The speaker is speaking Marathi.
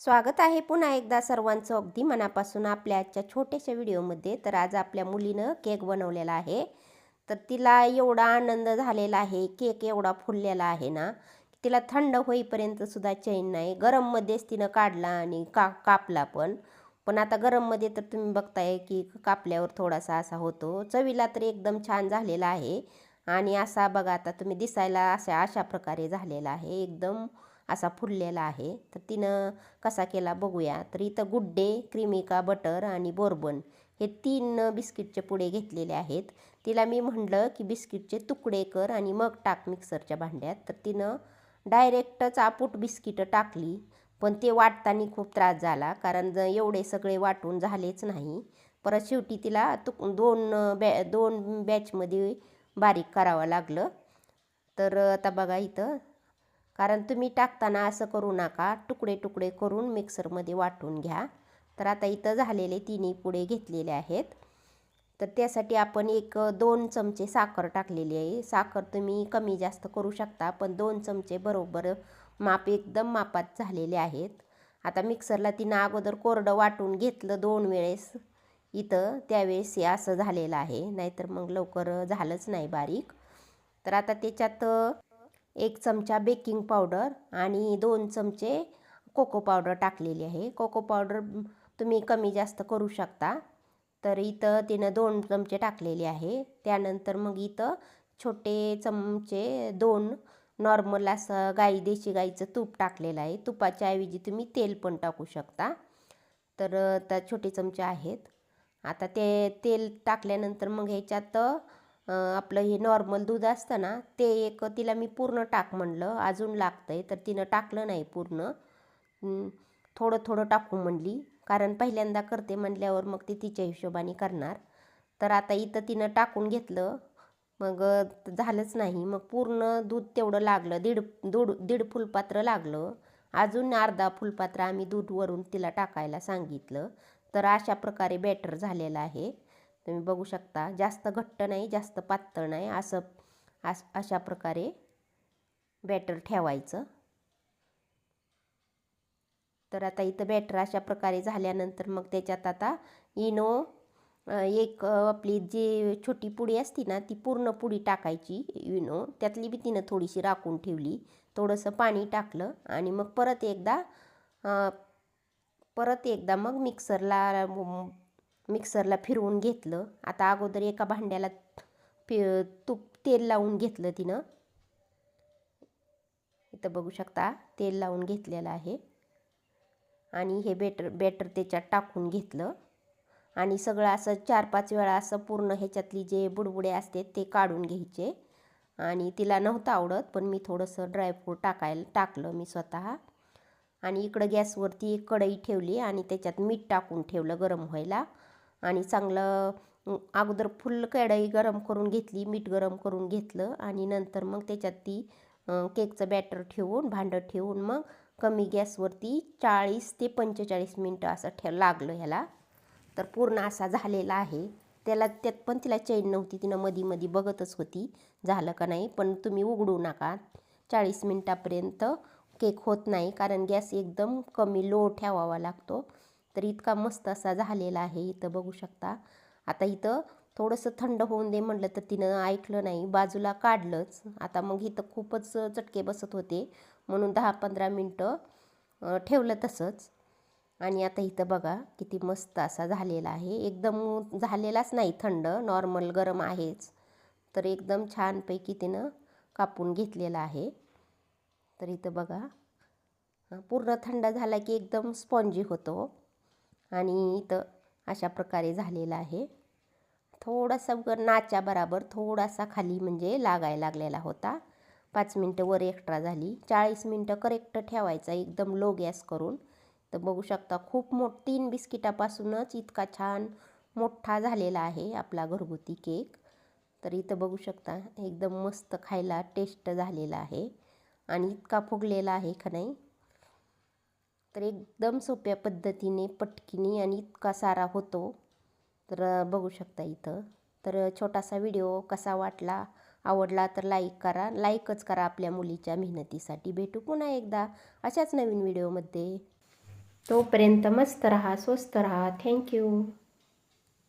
स्वागत आहे पुन्हा एकदा सर्वांचं अगदी मनापासून आपल्या आजच्या छोट्याशा व्हिडिओमध्ये. तर आज आपल्या मुलीनं केक बनवलेला आहे. तर तिला एवढा आनंद झालेला आहे केक एवढा फुललेला आहे ना. तिला थंड होईपर्यंत सुद्धा चैन नाही. गरममध्येच तिनं काढला आणि का कापला पण. पण आता गरममध्ये तर तुम्ही बघताय की कापल्यावर थोडासा असा होतो. चवीला तर एकदम छान झालेला आहे. आणि असा बघा आता तुम्ही दिसायला अशा अशा प्रकारे झालेला आहे. एकदम असा फुललेला आहे. तर तिनं कसा केला बघूया. तर इथं गुड्डे क्रिमिका बटर आणि बोर्बन हे तीन बिस्किटचे पुडे घेतलेले आहेत. तिला मी म्हणलं की बिस्किटचे तुकडे कर आणि मग टाक मिक्सरच्या भांड्यात. तर तिनं डायरेक्टच आपूट बिस्किटं टाकली. पण ते वाटताना खूप त्रास झाला कारण ज एवढे सगळे वाटून झालेच नाही. परत शेवटी तिला तुक दोन बॅ दोन बॅचमध्ये बारीक करावं लागलं. तर आता बघा इथं कारण तुम्ही टाकताना असं करू नका. तुकडे तुकडे करून मिक्सरमध्ये वाटून घ्या. तर आता इथं झालेले तिन्ही पुढे घेतलेले आहेत. तर त्यासाठी आपण एक दोन चमचे साखर टाकलेली आहे. साखर तुम्ही कमी जास्त करू शकता पण दोन चमचे बरोबर माप एकदम मापात झालेले आहेत. आता मिक्सरला तिनं अगोदर कोरडं वाटून घेतलं दोन वेळेस. इथं त्यावेळेस हे असं झालेलं आहे. नाहीतर मग लवकर झालंच नाही बारीक. तर आता त्याच्यात एक चमचा बेकिंग पावडर आणि दोन चमचे कोको पावडर टाकलेली आहे. कोको पावडर तुम्ही कमी जास्त करू शकता. तर इथं तिनं दोन चमचे टाकलेले आहे. त्यानंतर मग इथं छोटे चमचे दोन नॉर्मल असं गाई देशी गाईचं तूप टाकलेलं आहे. तुपाच्या ऐवजी तुम्ही तेल पण टाकू शकता. तर त्या छोटे चमचे आहेत. आता ते तेल टाकल्यानंतर मग ह्याच्यात आपलं हे नॉर्मल दूध असतं ना ते एक तिला मी पूर्ण टाक म्हणलं. अजून लागतं आहे तर तिनं टाकलं नाही पूर्ण. थोडं थोडं टाकू म्हणली. कारण पहिल्यांदा करते म्हणल्यावर मग ती तिच्या हिशोबाने करणार. तर आता इथं तिनं टाकून घेतलं. मग झालंच नाही. मग पूर्ण दूध तेवढं लागलं. दीड दूड दीड फुलपात्र लागलं. अजून अर्धा फुलपात्र आम्ही दूधवरून तिला टाकायला सांगितलं. तर अशा प्रकारे बॅटर झालेलं आहे. तुम्ही बघू शकता. जास्त घट्ट नाही जास्त पातळ नाही. असं अस अशा प्रकारे बॅटर ठेवायचं. तर आता इथं बॅटर अशा प्रकारे झाल्यानंतर मग त्याच्यात आता इनो एक आपली जी छोटी पुडी असती ना ती पूर्ण पुडी टाकायची इनो. त्यातली बी तिनं थोडीशी राखून ठेवली. थोडंसं पाणी टाकलं आणि मग परत एकदा परत एकदा मग मिक्सरला मिक्सरला फिरवून घेतलं. आता अगोदर एका भांड्याला फि तूप तेल लावून घेतलं तिनं. इथं बघू शकता तेल लावून घेतलेलं आहे. आणि हे बेटर बेटर त्याच्यात टाकून घेतलं. आणि सगळं असं चार पाच वेळा असं पूर्ण ह्याच्यातली जे बुडबुडे असते ते काढून घ्यायचे. आणि तिला नव्हतं आवडत पण मी थोडंसं ड्रायफ्रूट टाकायला टाकलं मी स्वतः. आणि इकडं गॅसवरती एक कढई ठेवली आणि त्याच्यात मीठ टाकून ठेवलं गरम व्हायला. आणि चांगलं अगोदर फुल कढई गरम करून घेतली मीठ गरम करून घेतलं आणि नंतर मग त्याच्यात ती केकचं बॅटर ठेवून भांडं ठेवून मग कमी गॅसवरती चाळीस ते पंचेचाळीस मिनटं असं ठेव लागलं ह्याला. तर पूर्ण असा झालेला आहे. त्याला त्यात पण तिला चैन नव्हती तिनं मधी मधी बघतच होती. झालं का नाही पण तुम्ही उघडू नका. चाळीस मिनटापर्यंत केक होत नाही कारण गॅस एकदम कमी लो ठेवावा लागतो. तर इतका मस्त असा झालेला आहे. इथं बघू शकता. आता इथं थोडंसं थंड होऊन दे म्हटलं तर तिनं ऐकलं नाही. बाजूला काढलंच. आता मग इथं खूपच चटके बसत होते. म्हणून दहा पंधरा मिनटं ठेवलं तसंच. आणि आता इथं बघा किती मस्त असा झालेला आहे. एकदम झालेलाच नाही थंड. नॉर्मल गरम आहेच. तर एकदम छानपैकी तिनं कापून घेतलेला आहे. तर इथं बघा. पूर्ण थंड झाला की एकदम स्पॉन्जी होतो. आणि इथं अशा प्रकारे झालेलं आहे. थोडासा नाच्या बराबर थोडासा खाली म्हणजे लागायला लागलेला होता. पाच मिनटं वर एक्स्ट्रा झाली. चाळीस मिनटं करेक्ट ठेवायचा एकदम लो गॅस करून. तर बघू शकता खूप मोठ तीन बिस्किटापासूनच इतका छान मोठा झालेला आहे आपला घरगुती केक तर इथं बघू शकता एकदम मस्त खायला टेस्ट झालेला आहे. आणि इतका फुगलेला आहे का नाही? तर एकदम सोप्या पद्धतीने पटकिनी आणि इतका सारा होतो. तर बघू शकता इथं. तर छोटासा व्हिडिओ कसा वाटला आवडला तर लाईक करा. लाईकच करा आपल्या मुलीच्या मेहनतीसाठी. भेटू पुन्हा एकदा अशाच नवीन व्हिडिओमध्ये. तोपर्यंत मस्त रहा स्वस्त रहा. थँक्यू